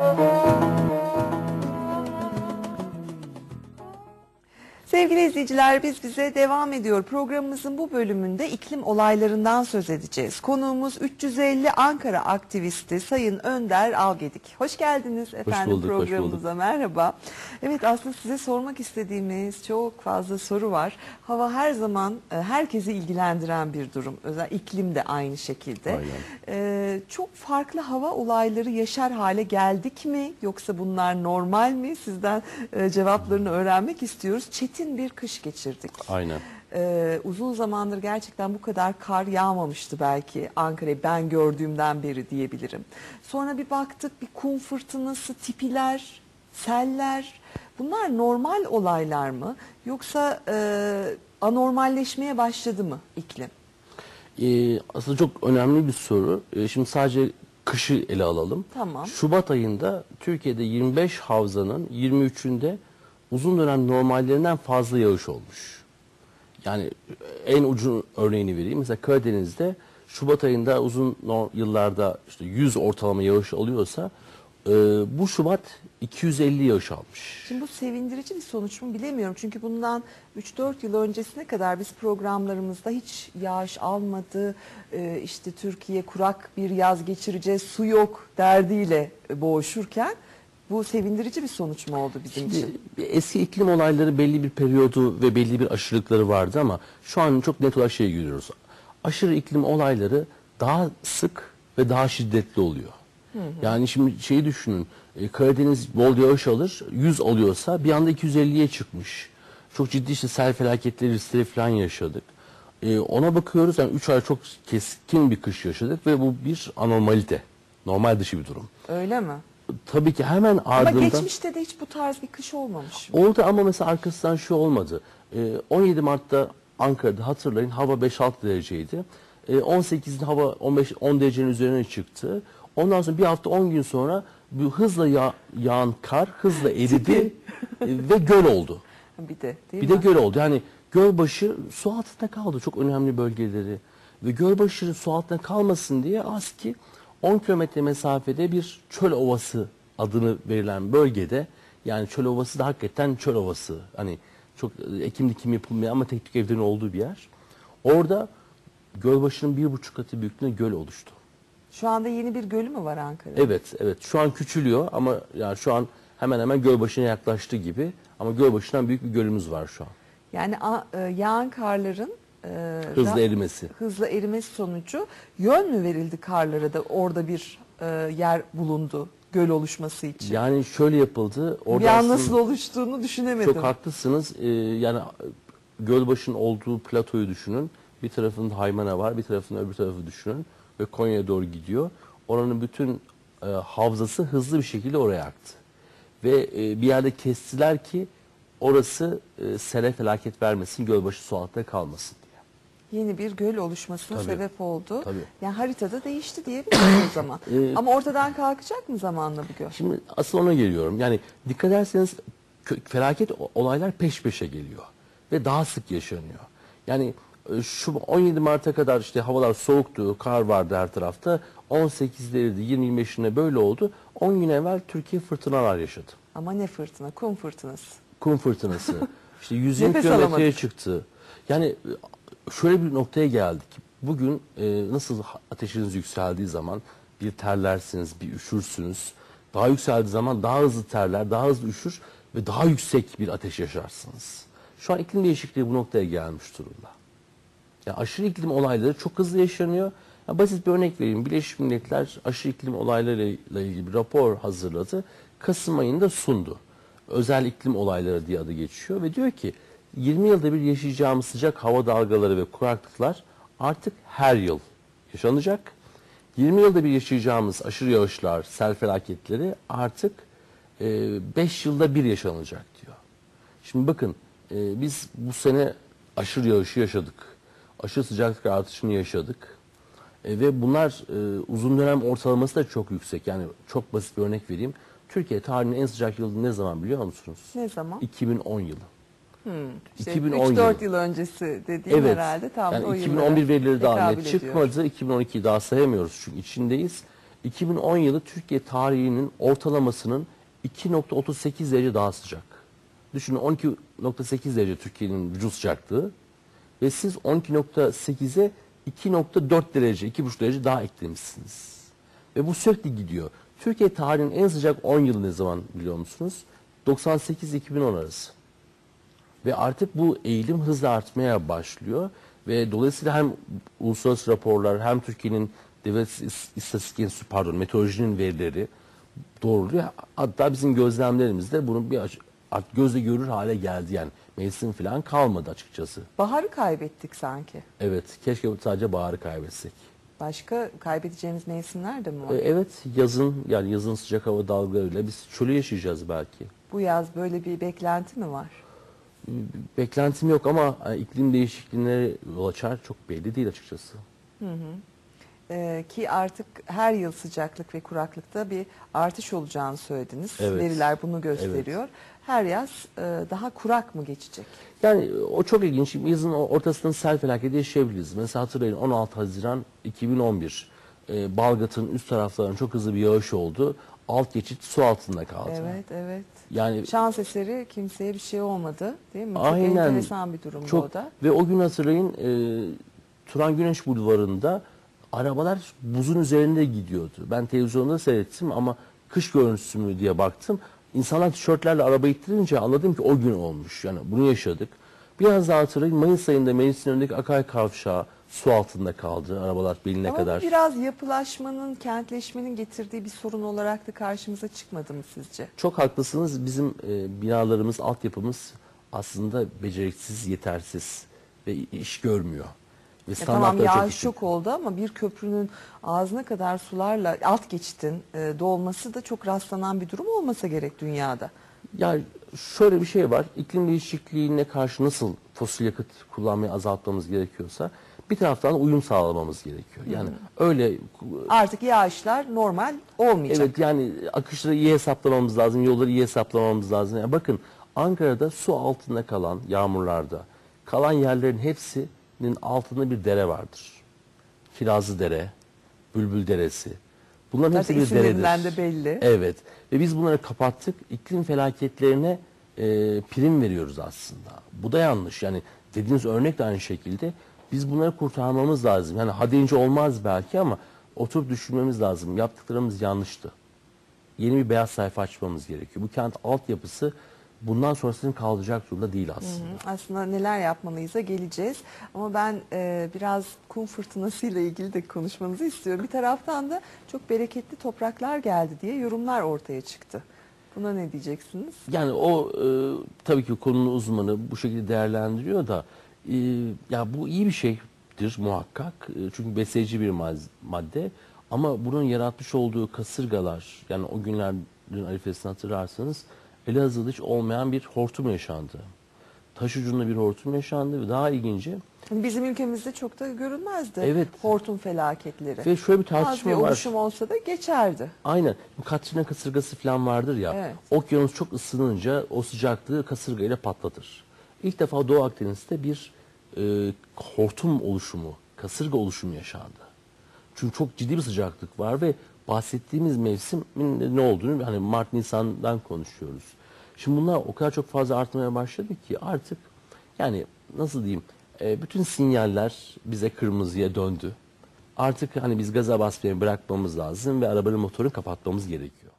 Thank you. Sevgili izleyiciler biz bize devam ediyor. Programımızın bu bölümünde iklim olaylarından söz edeceğiz. Konuğumuz 350 Ankara aktivisti Sayın Önder Algedik. Hoş geldiniz efendim bulduk, hoş programımıza. Merhaba. Evet aslında size sormak istediğimiz çok fazla soru var. Hava her zaman e, herkesi ilgilendiren bir durum. Özel iklim de aynı şekilde. Aynen. Ee, çok farklı hava olayları yaşar hale geldik mi yoksa bunlar normal mi? Sizden e, cevaplarını öğrenmek istiyoruz. Çetin bir kış geçirdik. Aynen. Ee, uzun zamandır gerçekten bu kadar kar yağmamıştı belki Ankara'yı ben gördüğümden beri diyebilirim. Sonra bir baktık bir kum fırtınası, tipiler, seller. Bunlar normal olaylar mı yoksa e, anormalleşmeye başladı mı iklim? Ee, aslında çok önemli bir soru. Ee, şimdi sadece kışı ele alalım. Tamam. Şubat ayında Türkiye'de 25 havzanın 23'ünde uzun dönem normallerinden fazla yağış olmuş. Yani en ucun örneğini vereyim. Mesela Karadeniz'de Şubat ayında uzun yıllarda işte 100 ortalama yağış alıyorsa e, bu Şubat 250 yağış almış. Şimdi bu sevindirici bir sonuç mu bilemiyorum. Çünkü bundan 3-4 yıl öncesine kadar biz programlarımızda hiç yağış almadı. Ee, işte Türkiye kurak bir yaz geçireceğiz, su yok derdiyle boğuşurken bu sevindirici bir sonuç mu oldu bizim için? Şimdi eski iklim olayları belli bir periyodu ve belli bir aşırılıkları vardı ama şu an çok net olarak şey görüyoruz. Aşırı iklim olayları daha sık ve daha şiddetli oluyor. Yani şimdi şeyi düşünün. e, Karadeniz bol yağış alır, 100 alıyorsa bir anda 250'ye çıkmış. Çok ciddi işte sel felaketleri, riskleri falan yaşadık. E, ona bakıyoruz yani 3 ay çok keskin bir kış yaşadık ve bu bir anormalite. Normal dışı bir durum. Öyle mi? Tabii ki hemen Ama ardından... geçmişte de hiç bu tarz bir kış olmamış. Oldu ama mesela arkasından şu olmadı. Ee, 17 Mart'ta Ankara'da hatırlayın hava 5-6 dereceydi. Ee, 18'de hava 15 10 derecenin üzerine çıktı. Ondan sonra bir hafta 10 gün sonra bu hızla yağ- yağan kar hızla eridi e, ve göl oldu. Bir de değil Bir mi? de göl oldu. Yani gölbaşı su altında kaldı çok önemli bölgeleri. Ve gölbaşı su altında kalmasın diye ASKİ 10 kilometre mesafede bir çöl ovası adını verilen bölgede yani çöl ovası da hakikaten çöl ovası. Hani çok e, ekim dikim yapılmayan ama tek tük evlerin olduğu bir yer. Orada gölbaşının bir buçuk katı büyüklüğünde göl oluştu. Şu anda yeni bir gölü mü var Ankara'da? Evet, evet. Şu an küçülüyor ama yani şu an hemen hemen gölbaşına yaklaştı gibi. Ama gölbaşından büyük bir gölümüz var şu an. Yani e, yağan karların e, Hızlı erimesi. hızlı erimesi sonucu yön mü verildi karlara da orada bir e, yer bulundu göl oluşması için? Yani şöyle yapıldı. Orada bir an nasıl oluştuğunu düşünemedim. çok haklısınız. Ee, yani Gölbaşı'nın olduğu platoyu düşünün. Bir tarafında Haymana var, bir tarafında öbür tarafı düşünün. Ve Konya'ya doğru gidiyor. Oranın bütün e, havzası hızlı bir şekilde oraya aktı. Ve e, bir yerde kestiler ki orası e, sele felaket vermesin, Gölbaşı su altında kalmasın. Yeni bir göl oluşmasına Tabii. sebep oldu. Tabii. Yani haritada değişti diyebiliriz o zaman. Ee, Ama ortadan kalkacak mı zamanla bu göl? Şimdi asıl ona geliyorum. Yani dikkat ederseniz felaket olaylar peş peşe geliyor ve daha sık yaşanıyor. Yani e, şu 17 Mart'a kadar işte havalar soğuktu, kar vardı her tarafta. 18'leriydi, 20-25'ine böyle oldu. 10 gün evvel Türkiye fırtınalar yaşadı. Ama ne fırtına, kum fırtınası. Kum fırtınası. işte 120 Nefes kilometreye çıktı. Yani şöyle bir noktaya geldik. Bugün e, nasıl ateşiniz yükseldiği zaman bir terlersiniz, bir üşürsünüz. Daha yükseldiği zaman daha hızlı terler, daha hızlı üşür ve daha yüksek bir ateş yaşarsınız. Şu an iklim değişikliği bu noktaya gelmiş durumda. Yani aşırı iklim olayları çok hızlı yaşanıyor. Ya basit bir örnek vereyim. Birleşmiş Milletler aşırı iklim olaylarıyla ilgili bir rapor hazırladı. Kasım ayında sundu. Özel iklim olayları diye adı geçiyor ve diyor ki 20 yılda bir yaşayacağımız sıcak hava dalgaları ve kuraklıklar artık her yıl yaşanacak. 20 yılda bir yaşayacağımız aşırı yağışlar, sel felaketleri artık 5 yılda bir yaşanacak diyor. Şimdi bakın e, biz bu sene aşırı yağışı yaşadık. Aşırı sıcaklık artışını yaşadık. E, ve bunlar e, uzun dönem ortalaması da çok yüksek. Yani çok basit bir örnek vereyim. Türkiye tarihinin en sıcak yılı ne zaman biliyor musunuz? Ne zaman? 2010 yılı. İşte 2010 3-4 yılı. yıl öncesi dediğim Evet. herhalde tam da o yani yıllara 2011 verileri daha net çıkmadı. 2012'yi daha sayamıyoruz çünkü içindeyiz. 2010 yılı Türkiye tarihinin ortalamasının 2.38 derece daha sıcak. Düşünün 12.8 derece Türkiye'nin vücut sıcaklığı ve siz 12.8'e 2.4 derece, 2.5 derece daha eklemişsiniz. Ve bu sürekli gidiyor. Türkiye tarihinin en sıcak 10 yılı ne zaman biliyor musunuz? 98-2010 arası. Ve artık bu eğilim hızla artmaya başlıyor. Ve dolayısıyla hem uluslararası raporlar hem Türkiye'nin devlet is- istatistik enstitüsü pardon meteorolojinin verileri doğruluyor. Hatta bizim gözlemlerimiz de bunun bir artık gözle görür hale geldi yani. Mevsim falan kalmadı açıkçası. Baharı kaybettik sanki. Evet keşke sadece baharı kaybetsek. Başka kaybedeceğimiz mevsimler de mi var? E, evet yazın yani yazın sıcak hava dalgalarıyla biz çölü yaşayacağız belki. Bu yaz böyle bir beklenti mi var? Beklentim yok ama e, iklim değişikliğine yol açar çok belli değil açıkçası. Ee, ki artık her yıl sıcaklık ve kuraklıkta bir artış olacağını söylediniz. Evet. Veriler bunu gösteriyor. Her yaz e, daha kurak mı geçecek? Yani o çok ilginç. Yazın ortasında sel felaketi yaşayabiliriz. Mesela hatırlayın 16 Haziran 2011 e, Balgat'ın üst taraflarının çok hızlı bir yağış oldu. Alt geçit su altında kaldı. Evet, evet. Yani Şans eseri kimseye bir şey olmadı değil mi? Çok Aynen. enteresan bir durum çok bu da. ve o gün hatırlayın e, Turan Güneş Bulvarı'nda arabalar buzun üzerinde gidiyordu. Ben televizyonda seyrettim ama kış görüntüsü mü diye baktım. İnsanlar tişörtlerle araba ittirince anladım ki o gün olmuş. Yani bunu yaşadık. Biraz daha hatırlayın Mayıs ayında meclisin önündeki Akay Kavşağı su altında kaldı. Arabalar beline Ama kadar. biraz yapılaşmanın, kentleşmenin getirdiği bir sorun olarak da karşımıza çıkmadı mı sizce? Çok haklısınız. Bizim e, binalarımız, altyapımız aslında beceriksiz, yetersiz ve iş görmüyor. Ve Ya tamam çok yağış düşük. çok oldu ama bir köprünün ağzına kadar sularla alt geçitin e, dolması da çok rastlanan bir durum olmasa gerek dünyada. Ya şöyle bir şey var. İklim değişikliğine karşı nasıl fosil yakıt kullanmayı azaltmamız gerekiyorsa bir taraftan uyum sağlamamız gerekiyor. Yani öyle Artık yağışlar normal olmayacak. evet yani akışları iyi hesaplamamız lazım, yolları iyi hesaplamamız lazım. Yani bakın Ankara'da su altında kalan yağmurlarda kalan yerlerin hepsinin altında bir dere vardır. Kirazlı Dere, Bülbül Deresi. Bunların hepsi Zaten bir isimlerinden deredir. de belli. Evet. Ve biz bunları kapattık. İklim felaketlerine e, prim veriyoruz aslında. Bu da yanlış. Yani dediğiniz örnek de aynı şekilde. Biz bunları kurtarmamız lazım. Yani ha deyince olmaz belki ama oturup düşünmemiz lazım. Yaptıklarımız yanlıştı. Yeni bir beyaz sayfa açmamız gerekiyor. Bu kent altyapısı bundan sonrasını kaldıracak durumda değil aslında. Hı, Aslında neler yapmalıyız'a geleceğiz. Ama ben e, biraz kum fırtınasıyla ilgili de konuşmanızı istiyorum. Bir taraftan da çok bereketli topraklar geldi diye yorumlar ortaya çıktı. Buna ne diyeceksiniz? Yani o e, tabii ki konunun uzmanı bu şekilde değerlendiriyor da e, ya bu iyi bir şeydir muhakkak. E, çünkü besleyici bir madde. Ama bunun yaratmış olduğu kasırgalar yani o günlerin arifesini hatırlarsanız Elazığ'da hiç olmayan bir hortum yaşandı. Taş ucunda bir hortum yaşandı ve daha ilginci Hani Bizim ülkemizde çok da görülmezdi. Evet. Hortum felaketleri. ve şöyle bir Az bir tartışma var. oluşum olsa da geçerdi. Aynen. Katrina kasırgası falan vardır ya. Evet. Okyanus çok ısınınca o sıcaklığı kasırgayla patlatır. İlk defa Doğu Akdeniz'de bir e, hortum oluşumu, kasırga oluşumu yaşandı. Çünkü çok ciddi bir sıcaklık var ve bahsettiğimiz mevsimin ne olduğunu hani Mart Nisan'dan konuşuyoruz. Şimdi bunlar o kadar çok fazla artmaya başladı ki artık yani nasıl diyeyim e, bütün sinyaller bize kırmızıya döndü. Artık hani biz gaza basmayı bırakmamız lazım ve arabanın motorunu kapatmamız gerekiyor.